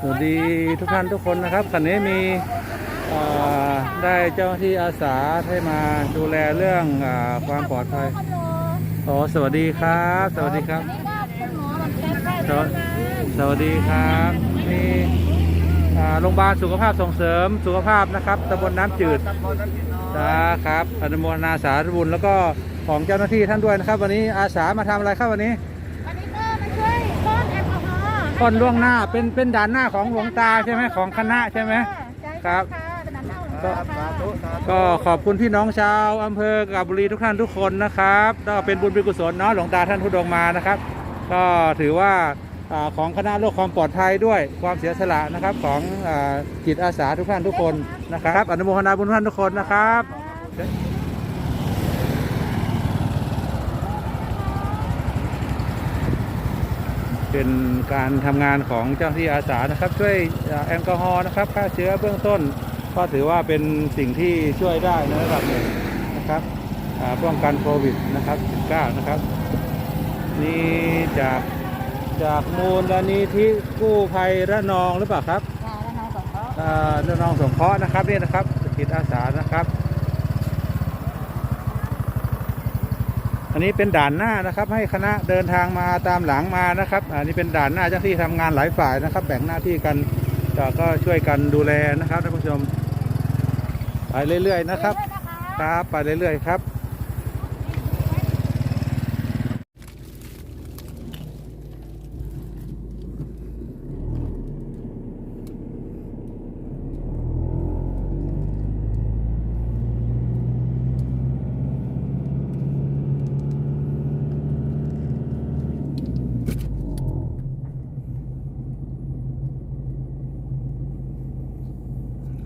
สวัสดีทุกท่านทุกคนนะครับคันนี้มีเอ่อได้เจ้าหน้าที่อาสาให้มาดูแลเรื่องอาความปลอดภัยอ๋อสวัสดีครับ สวัสดีครับนี่ก็คุณหมอแบบใกล้ๆสกัวัสนนะสวัสดีครับมีอ่าโรงพยาบาลสุขภาพส่งเสริมสุขภาพนะครับตำบลน้ำจืดนะครับอนุโมทนาสาธุบุญแล้วก็ของเจ้าหน้าที่ท่านด้วยนะครับ วันนี้อาสามาทำอะไรครับวันนี้วันนี้ก็มาช่วยป้อนแอลกอฮอล์ ก่อนล่วงหน้าเป็นเป็นด่านหน้าของหลวงตาใช่ไหมของคณะใช่ไหมใช่ครับค่ะเป็นน้ำเน่าก็ค่ะก็ขอบคุณพี่น้องชาวอำเภอกาบบุรีทุกท่านทุกคนนะครับก็เป็นบุญเป็นกุศลเนาะหลวงตาท่านทุดงมานะครับ ก็ถือว่าอาของคณะโลกความปลอดภัยด้วยความเสียสละนะครับของอาจิตอาสาทุกท่านทุกคนนะครับ อนุโมทนาบุญทุกท่านทุกคนนะครับ เป็นการทำงานของเจ้าหน้าที่อาสานะครับ ช่วยอ่าแอลกอฮอล์นะครับฆ่าเชื้อเบื้องต้น ก็ถือว่าเป็นสิ่งที่ช่วยได้ในระดับหนึ่งนะครับอ่าป้องกันโควิดนะครับ 19 นะครับนี่จากจากมูลนิธิกู้ภัยระนองหรือเปล่าครับค่ะแล้วน้องของเขาอ่าระนองสงเคราะห์นะครับนี่นะครับจิตอาสานะครับ อันนี้เป็นด่านหน้านะครับ ให้คณะเดินทางมาตามหลังมานะครับ อันนี้เป็นด่านหน้าเจ้าหน้าที่ทำงานหลายฝ่ายนะครับ แบ่งหน้าที่กันก็ก็ช่วยกันดูแลนะครับท่านผู้ชม ไปเรื่อยๆนะครับ ครับไปเรื่อยๆครับ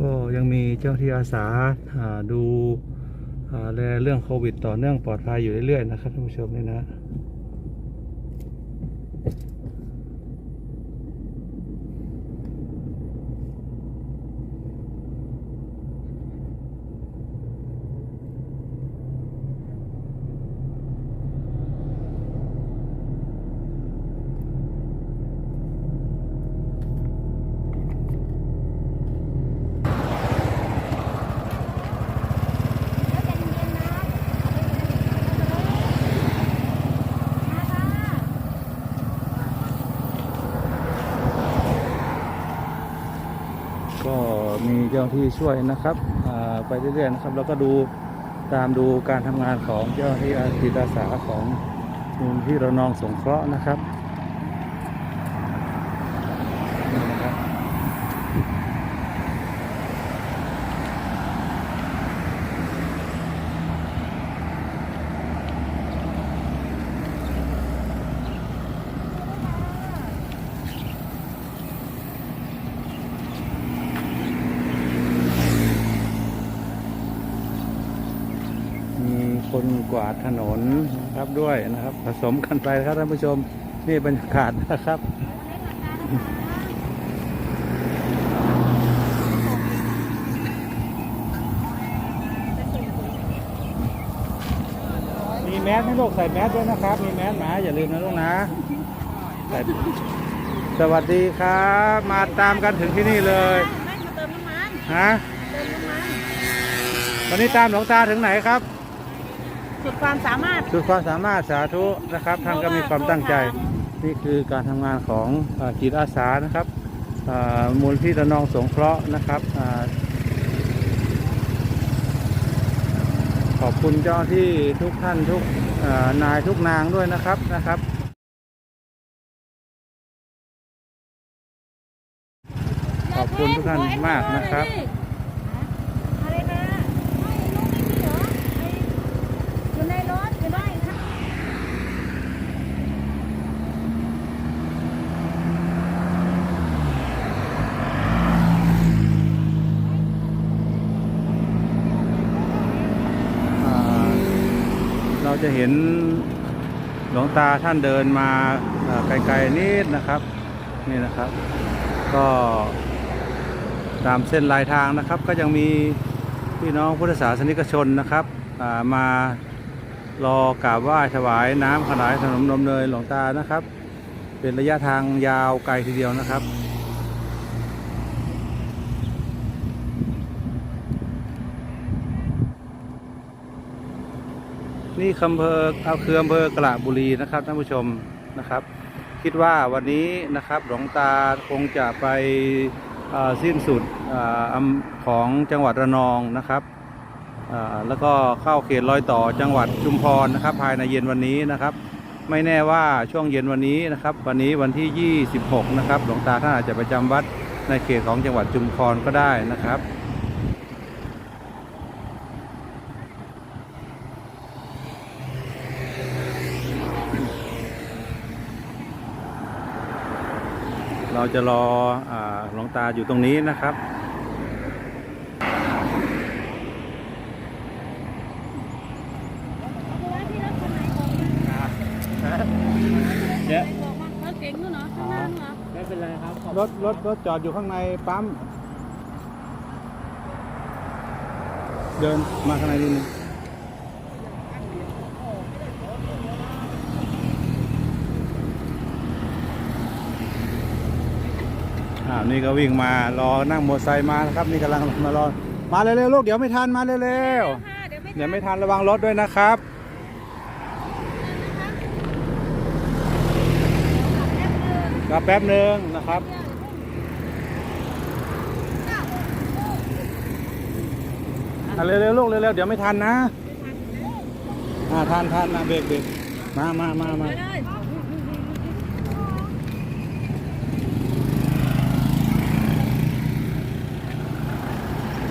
ก็ยังมีเจ้าที่อาสาดูแลเรื่องโควิด ต่อเนื่องปลอดภัยอยู่เรื่อยๆนะครับท่านผู้ชมนี่นะ ก็ มีเจ้าหน้าที่ช่วยนะครับไปเรื่อยๆนะครับ แล้วก็ดูตามดูการทำงานของเจ้าหน้าที่อาจิตอาสาของมูลที่ระนองสงเคราะห์นะครับนี่นะครับ มี คนกวาดถนนนะครับด้วยนะครับ ผสมกันไปนะครับท่านผู้ชมนี่บรรยากาศนะครับมีแมสให้ลูกใส่แมสด้วยนะครับ มีแมสหมาอย่าลืมนะลูกนะใส่สวัสดีครับ มาตามกันถึงที่นี่เลยฮะติมน้ำมันวันนี้ตามหลวงตาถึงไหนครับ สุดความสามารถ สุดความสามารถสาธุนะครับ ท่านก็มีความตั้งใจ นี่คือการทำงานของเอ่อจิตอาสานะครับอ่ามูลที่ระนองสงเคราะห์นะครับอ่าขอบคุณเจ้าหน้าที่ทุกท่านทุกอ่านายทุกนางด้วยนะครับนะครับขอบคุณทุกท่านมากนะครับ อะไรนะไม่ลูกไม่มีเหรอไอ้อยู่ในรถอยู่ได้ค่ะ อ่าเรา จะเห็นหลวงตาท่านเดินมาไกลๆนิดนะครับ นี่นะครับ ก็ตามเส้นลายทางนะครับ ก็ยังมีพี่น้องพุทธศาสนิกชนนะครับมารอกราบไหว้ถวายน้ำขนายขนมนมเนยหลวงตานะครับ เป็นระยะทางยาวไกลทีเดียวนะครับ ที่อำเภอเอาคืออำเภอกระบุรีนะครับท่านผู้ชมนะครับ คิดว่าวันนี้นะครับหลวงตาคงจะไปสิ้นสุดออของจังหวัดระนองนะครับแล้วก็เข้าเขตรอยต่อจังหวัดชุมพรนะครับ ภายในเย็นวันนี้นะครับ ไม่แน่ว่าช่วงเย็นวันนี้นะครับ วันนี้วันที่ 26 นะครับ หลวงตาท่านอาจจะไปจำวัดในเขตของจังหวัดชุมพรก็ได้นะครับ จะรออาหลวงตาอยู่ตรงนี้นะครับ เนี่ยรถเก๋งนู่นเหรอข้างหน้านู่นเหรอไม่เป็นไรครับขอบรถรถรถจอดอยู่ข้างในปั๊ม เดินมาข้างในนิดนึง นี่ก็วิ่งมารอนั่งมอเตอร์ไซค์มานะครับ นี่กำลังมารอมาเร็วๆลูกเดี๋ยวไม่ทันมาเร็วค่ะเดี๋ยวไม่ๆเดี๋ยวไม่ทันระวังรถด้วยนะครับก็แป๊บหนึ่งนะครับอะเร็วๆลูกเร็วๆเดี๋ยวไม่ทันนะอ่าทันทันนะเบรกเบรกมามามามา ไปเลย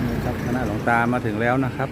นี่ครับคณะหลวง ตามาถึงแล้วนะครับ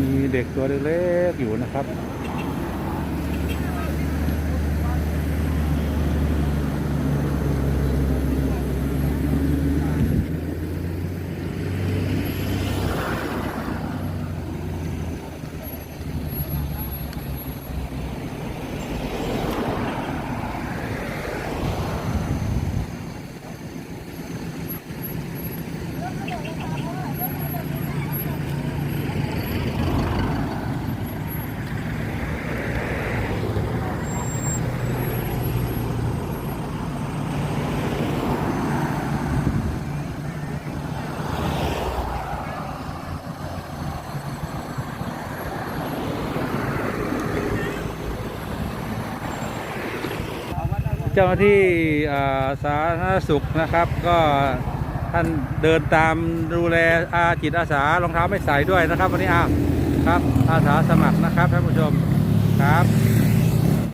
มีเด็กตัวเล็กๆอยู่นะครับ จ้าหน้าที่อาสาธารณสุขนะครับ ก็ท่านเดินตามดูแลอาจิตอาสารองเท้าไม่ใส่ด้วยนะครับ วันนี้อ้าวครับอาสาสมัครนะครับท่านผู้ชมครับ